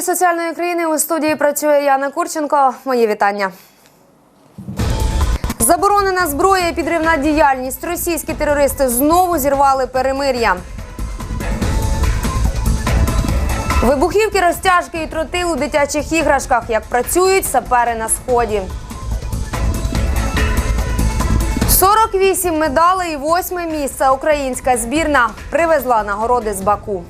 Ефірі соціальної країни у студії працює Яна Курченко. Мої вітання. Заборонена зброя і підривна діяльність. Російські терористи знову зірвали перемир'я. Вибухівки, розтяжки і тротил у дитячих іграшках. Як працюють сапери на сході. 48 медалей і восьме місце. Українська збірна привезла нагороди з Баку.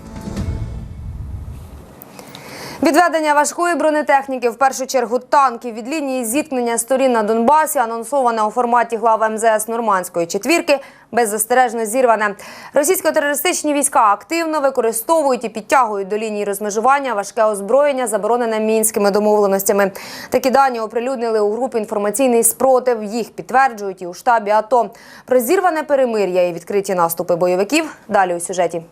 Відведення важкої бронетехніки, в першу чергу танків від лінії зіткнення сторін на Донбасі, анонсоване у форматі глав МЗС Нормандської четвірки, беззастережно зірване. Російсько-терористичні війська активно використовують і підтягують до лінії розмежування важке озброєння, заборонене мінськими домовленостями. Такі дані оприлюднили у групі інформаційний спротив. Їх підтверджують і у штабі АТО. Про зірване перемир'я і відкриті наступи бойовиків далі у сюжеті.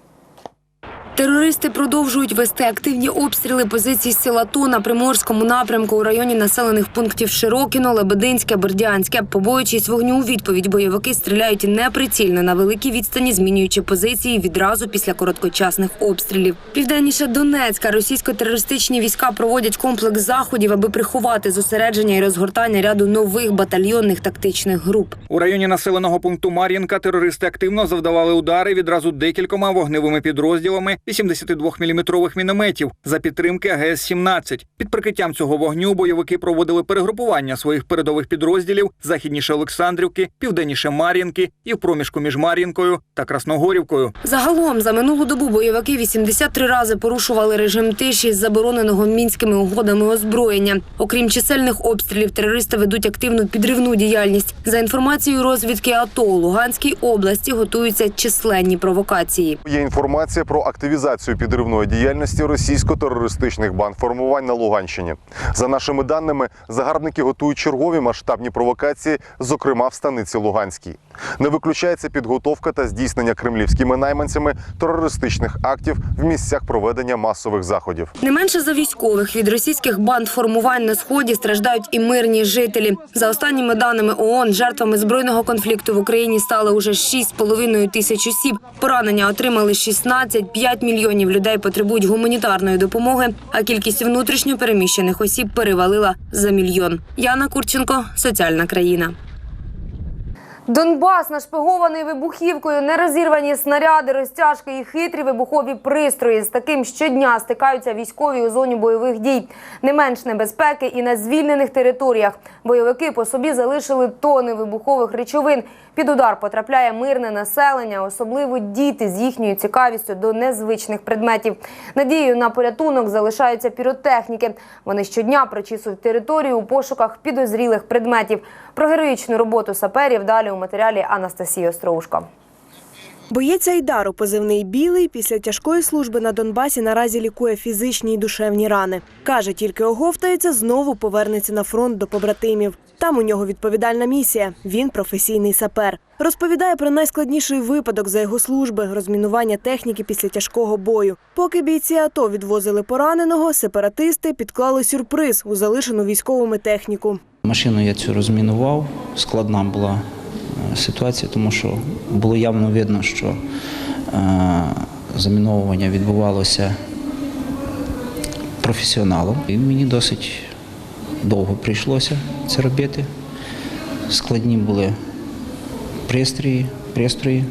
Терористи продовжують вести активні обстріли позицій сил АТО на приморському напрямку у районі населених пунктів Широкіно, Лебединське, Бердянське. Побоюючись вогню у відповідь, бойовики стріляють неприцільно на великій відстані, змінюючи позиції відразу після короткочасних обстрілів. Південніше Донецька російсько-терористичні війська проводять комплекс заходів, аби приховати зосередження і розгортання ряду нових батальйонних тактичних груп. У районі населеного пункту Мар'їнка терористи активно завдавали удари відразу декількома вогневими підрозділами 82-мм мінометів за підтримки АГС-17. Під прикриттям цього вогню бойовики проводили перегрупування своїх передових підрозділів західніше Олександрівки, південніше Мар'їнки і в проміжку між Мар'їнкою та Красногорівкою. Загалом за минулу добу бойовики 83 рази порушували режим тиші з забороненого мінськими угодами озброєння. Окрім чисельних обстрілів, терористи ведуть активну підривну діяльність. За інформацією розвідки АТО у Луганській області готуються численні провокації. Є інформація про активізацію підривної діяльності російсько-терористичних бандформувань на Луганщині. За нашими даними, загарбники готують чергові масштабні провокації, зокрема в станиці Луганській. Не виключається підготовка та здійснення кремлівськими найманцями терористичних актів в місцях проведення масових заходів. Не менше за військових від російських банд формувань на сході страждають і мирні жителі. За останніми даними ООН, жертвами збройного конфлікту в Україні стали уже 6,5 тисяч осіб. Поранення отримали 16, 5 мільйонів людей потребують гуманітарної допомоги, а кількість внутрішньо переміщених осіб перевалила за мільйон. Яна Курченко, соціальна країна. Донбас нашпигований вибухівкою, нерозірвані снаряди, розтяжки і хитрі вибухові пристрої. З таким щодня стикаються військові у зоні бойових дій. Не менш небезпеки і на звільнених територіях. Бойовики по собі залишили тони вибухових речовин. Під удар потрапляє мирне населення, особливо діти з їхньою цікавістю до незвичних предметів. Надією на порятунок залишаються піротехніки. Вони щодня прочісують територію у пошуках підозрілих предметів. Про героїчну роботу саперів далі у матеріалі Анастасії Остроушко. Боєць Айдару, позивний білий, після тяжкої служби на Донбасі наразі лікує фізичні й душевні рани. Каже, тільки оговтається, знову повернеться на фронт до побратимів. Там у нього відповідальна місія. Він професійний сапер. Розповідає про найскладніший випадок за його служби розмінування техніки після тяжкого бою. Поки бійці АТО відвозили пораненого, сепаратисти підклали сюрприз у залишену військовими техніку. Машину я цю розмінував. Складна була ситуація, тому що було явно видно, що е, заміновування відбувалося професіоналом. І мені досить довго прийшлося це робити. Складні були пристрої, пристрої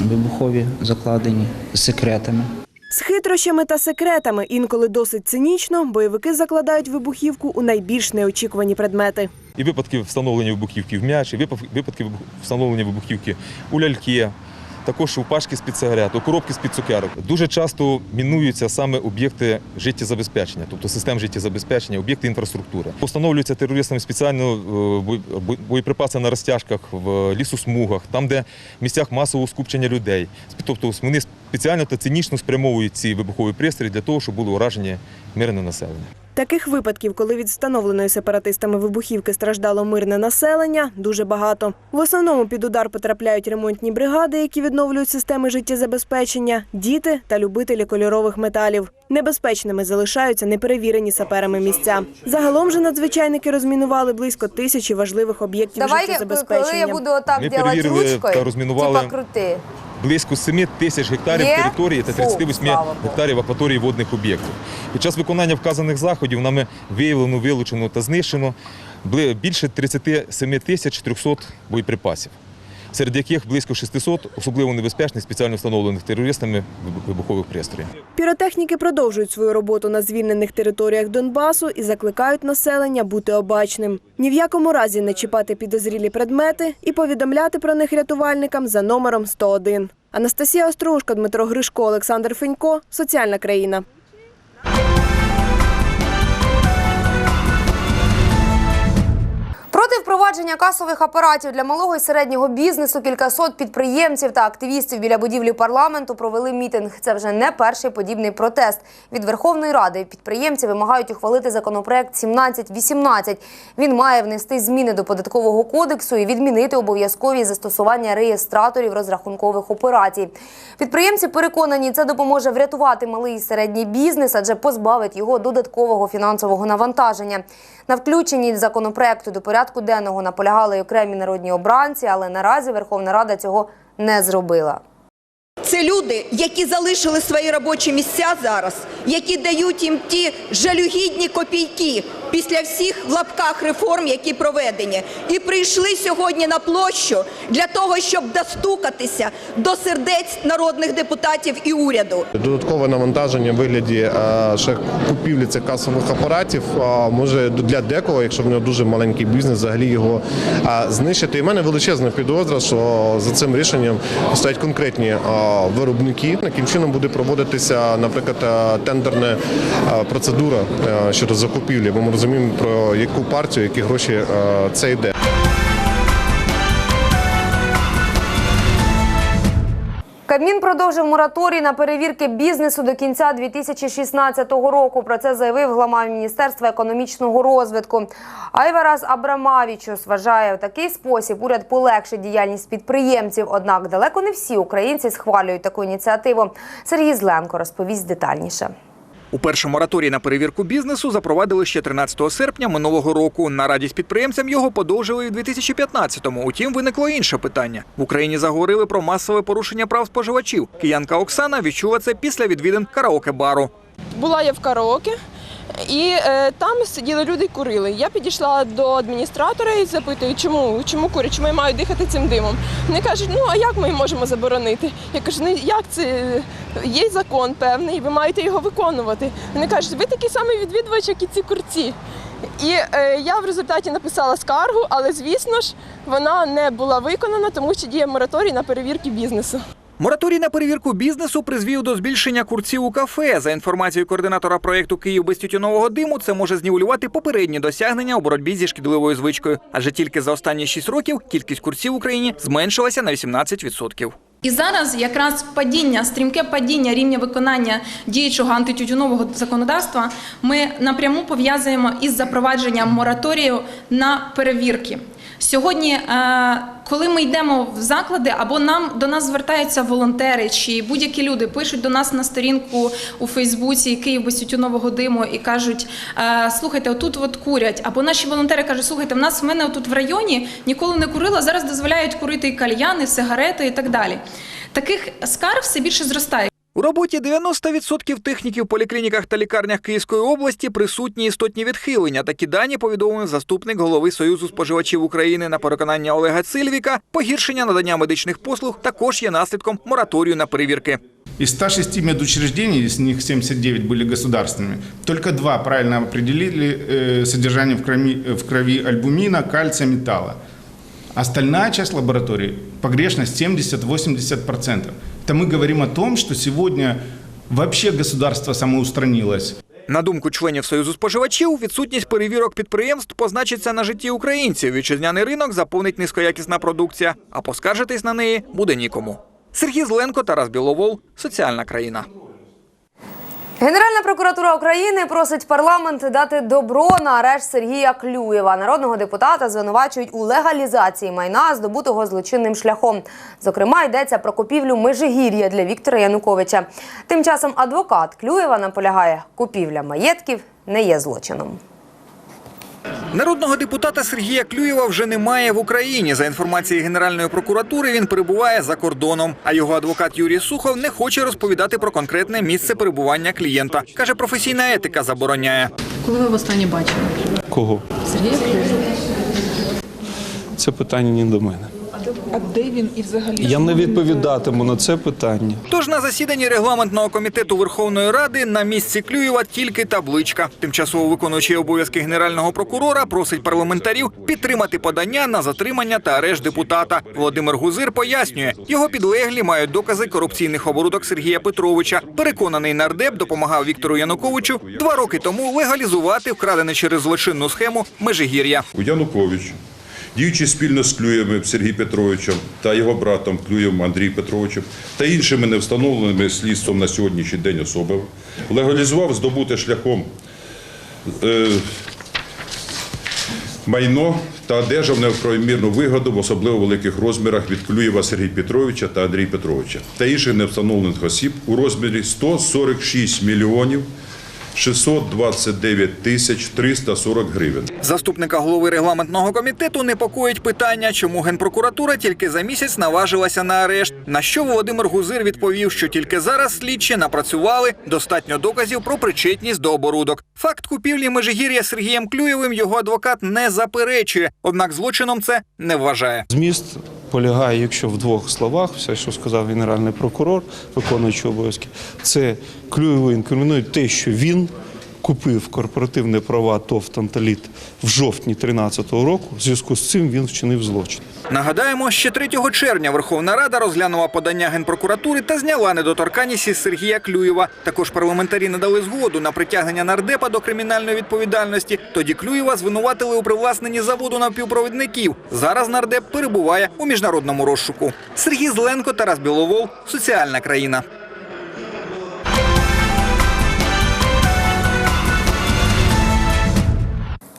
вибухові закладені з секретами. З хитрощами та секретами, інколи досить цинічно, бойовики закладають вибухівку у найбільш неочікувані предмети. І випадки встановлення вибухівки в м'яч, і випав- випадки встановлення вибухівки у ляльки, також у пашки з-під сигарет, у коробки з-під цукерок. Дуже часто мінуються саме об'єкти життєзабезпечення, тобто систем життєзабезпечення, об'єкти інфраструктури. Встановлюються терористами спеціально е, боєприпаси на розтяжках, в лісосмугах, там, де в місцях масового скупчення людей. Тобто вони спеціально та цинічно спрямовують ці вибухові пристрої для того, щоб було уражені мирне населення. Таких випадків, коли від встановленої сепаратистами вибухівки страждало мирне населення, дуже багато. В основному під удар потрапляють ремонтні бригади, які відновлюють системи життєзабезпечення, діти та любителі кольорових металів. Небезпечними залишаються неперевірені саперами місця. Загалом же надзвичайники розмінували близько тисячі важливих об'єктів Давай, коли я буду отак Ми ручкою, та розмінували. типа крути. Близько 7 тисяч гектарів Є? території та 38 слава гектарів акваторії водних об'єктів. Під час виконання вказаних заходів нами виявлено, вилучено та знищено більше 37 тисяч 300 боєприпасів, серед яких близько 600 особливо небезпечних спеціально встановлених терористами вибухових пристроїв. Піротехніки продовжують свою роботу на звільнених територіях Донбасу і закликають населення бути обачним. Ні в якому разі не чіпати підозрілі предмети і повідомляти про них рятувальникам за номером 101. Анастасія Острушка, Дмитро Гришко, Олександр Фенько. Соціальна країна. Впровадження касових апаратів для малого і середнього бізнесу кількасот підприємців та активістів біля будівлі парламенту провели мітинг. Це вже не перший подібний протест. Від Верховної Ради підприємці вимагають ухвалити законопроект 1718. Він має внести зміни до податкового кодексу і відмінити обов'язкові застосування реєстраторів розрахункових операцій. Підприємці переконані, це допоможе врятувати малий і середній бізнес, адже позбавить його додаткового фінансового навантаження. На включенні законопроекту до порядку денного наполягали й окремі народні обранці, але наразі Верховна Рада цього не зробила. Це люди, які залишили свої робочі місця зараз, які дають їм ті жалюгідні копійки після всіх в лапках реформ, які проведені, і прийшли сьогодні на площу для того, щоб достукатися до сердець народних депутатів і уряду. Додаткове навантаження в вигляді е, ще купівлі цих касових апаратів може для декого, якщо в нього дуже маленький бізнес, взагалі його знищити. І в мене величезна підозра, що за цим рішенням стоять конкретні виробники. Яким чином буде проводитися, наприклад, е, тендерна е, процедура е, щодо закупівлі, бо ми розуміємо про яку партію, які гроші е, це йде. Кабмін продовжив мораторій на перевірки бізнесу до кінця 2016 року. Про це заявив глава Міністерства економічного розвитку. Айварас Абрамавічус вважає, в такий спосіб уряд полегшить діяльність підприємців. Однак далеко не всі українці схвалюють таку ініціативу. Сергій Зленко розповість детальніше. Уперше мораторій на перевірку бізнесу запровадили ще 13 серпня минулого року. На радість підприємцям його подовжили і в 2015-му. Утім, виникло інше питання. В Україні заговорили про масове порушення прав споживачів. Киянка Оксана відчула це після відвідин караоке-бару. Була я в караоке, і е, там сиділи люди і курили. Я підійшла до адміністратора і запитую, чому, чому курять, чому я маю дихати цим димом. Вони кажуть, ну а як ми можемо заборонити? Я кажу, ну як це є закон певний, ви маєте його виконувати. Вони кажуть, ви такий самий відвідувач, як і ці курці. І е, я в результаті написала скаргу, але звісно ж вона не була виконана, тому що діє мораторій на перевірки бізнесу. Мораторій на перевірку бізнесу призвів до збільшення курців у кафе. За інформацією координатора проєкту Київ без тютюнового диму, це може знівелювати попередні досягнення у боротьбі зі шкідливою звичкою. Адже тільки за останні 6 років кількість курців в Україні зменшилася на 18%. І зараз якраз падіння, стрімке падіння рівня виконання діючого антитютюнового законодавства ми напряму пов'язуємо із запровадженням мораторію на перевірки. Сьогодні, е, коли ми йдемо в заклади, або нам до нас звертаються волонтери чи будь-які люди пишуть до нас на сторінку у Фейсбуці Київ без тютюнового диму і кажуть: е, слухайте, отут от курять. Або наші волонтери кажуть, слухайте, в нас в мене тут в районі ніколи не курила, зараз дозволяють курити і кальяни, сигарети і так далі. Таких скарг все більше зростає. У роботі 90% техніків в поліклініках та лікарнях Київської області присутні істотні відхилення. Такі дані повідомив заступник голови Союзу споживачів України на переконання Олега Цильвіка. Погіршення надання медичних послуг також є наслідком мораторію на перевірки. Из 106 медучреждений, из них 79 были государственными, только два правильно определили э, содержание в крови, в крови альбумина, кальция, металла. Остальная часть лаборатории погрешность 70-80%. Это мы говорим о том, что сегодня вообще государство самоустранилось. На думку членів Союзу споживачів, відсутність перевірок підприємств позначиться на житті українців. Вітчизняний ринок заповнить низькоякісна продукція, а поскаржитись на неї буде нікому. Сергій Зленко, Тарас Біловол, соціальна країна. Генеральна прокуратура України просить парламент дати добро на арешт Сергія Клюєва. Народного депутата звинувачують у легалізації майна, здобутого злочинним шляхом. Зокрема, йдеться про купівлю межигір'я для Віктора Януковича. Тим часом адвокат Клюєва наполягає, купівля маєтків не є злочином. Народного депутата Сергія Клюєва вже немає в Україні. За інформацією Генеральної прокуратури, він перебуває за кордоном. А його адвокат Юрій Сухов не хоче розповідати про конкретне місце перебування клієнта. каже, професійна етика забороняє. Коли ви востаннє бачили? Кого? Сергія Клюєва. Це питання не до мене. А де він і взагалі? Я не відповідатиму на це питання. Тож на засіданні регламентного комітету Верховної Ради на місці Клюєва тільки табличка. Тимчасово виконуючий обов'язки генерального прокурора просить парламентарів підтримати подання на затримання та арешт депутата. Володимир Гузир пояснює, його підлеглі мають докази корупційних оборудок Сергія Петровича. Переконаний нардеп допомагав Віктору Януковичу два роки тому легалізувати вкрадене через злочинну схему Межигір'я. У Янукович, діючи спільно з Клюєвим Сергієм Петровичем та його братом Клюєвим Андрієм Петровичем та іншими невстановленими слідством на сьогоднішній день особами, легалізував здобути шляхом е, майно та одержав неправомірну вигоду в особливо великих розмірах від Клюєва Сергія Петровича та Андрія Петровича та інших невстановлених осіб у розмірі 146 мільйонів 629 тисяч 340 гривень. Заступника голови регламентного комітету непокоїть питання, чому генпрокуратура тільки за місяць наважилася на арешт. На що Володимир Гузир відповів, що тільки зараз слідчі напрацювали достатньо доказів про причетність до оборудок. Факт купівлі Межигір'я Сергієм Клюєвим його адвокат не заперечує, однак злочином це не вважає. Зміст полягає, якщо в двох словах, все, що сказав генеральний прокурор, виконуючий обов'язки, це Клюєву інкримінують те, що він купив корпоративні права ТОВ «Танталіт» в жовтні 2013 року. В зв'язку з цим він вчинив злочин. Нагадаємо, ще 3 червня Верховна Рада розглянула подання генпрокуратури та зняла недоторканність із Сергія Клюєва. Також парламентарі надали згоду на притягнення нардепа до кримінальної відповідальності. Тоді Клюєва звинуватили у привласненні заводу напівпровідників. Зараз нардеп перебуває у міжнародному розшуку. Сергій Зеленко, Тарас Біловол, соціальна країна.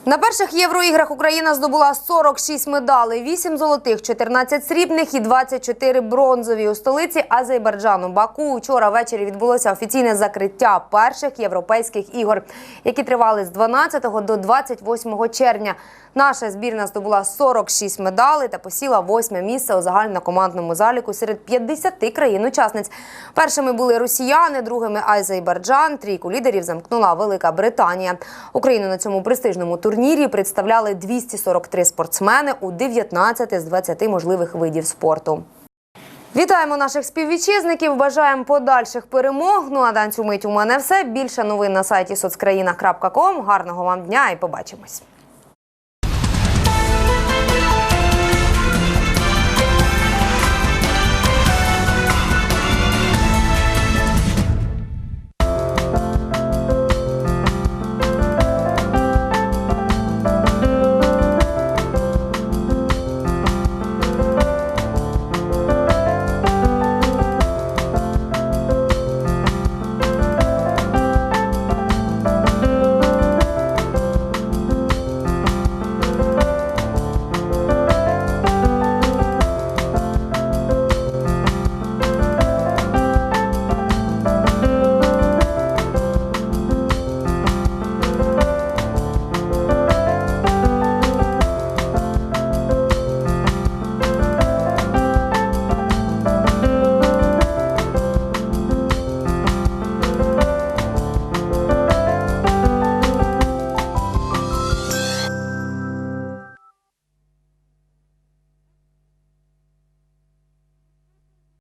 На перших євроіграх Україна здобула 46 медалей, 8 золотих, 14 срібних і 24 бронзові. У столиці Азербайджану Баку вчора ввечері відбулося офіційне закриття перших європейських ігор, які тривали з 12 до 28 червня. Наша збірна здобула 46 медалей та посіла восьме місце у загальнокомандному заліку серед 50 країн-учасниць. Першими були росіяни, другими Азербайджан. Трійку лідерів замкнула Велика Британія. Україну на цьому престижному турнірі представляли 243 спортсмени у 19 з 20 можливих видів спорту. Вітаємо наших співвітчизників. Бажаємо подальших перемог. Ну а данцю мить у мене все. Більше новин на сайті соцкраїна.ком. Гарного вам дня і побачимось.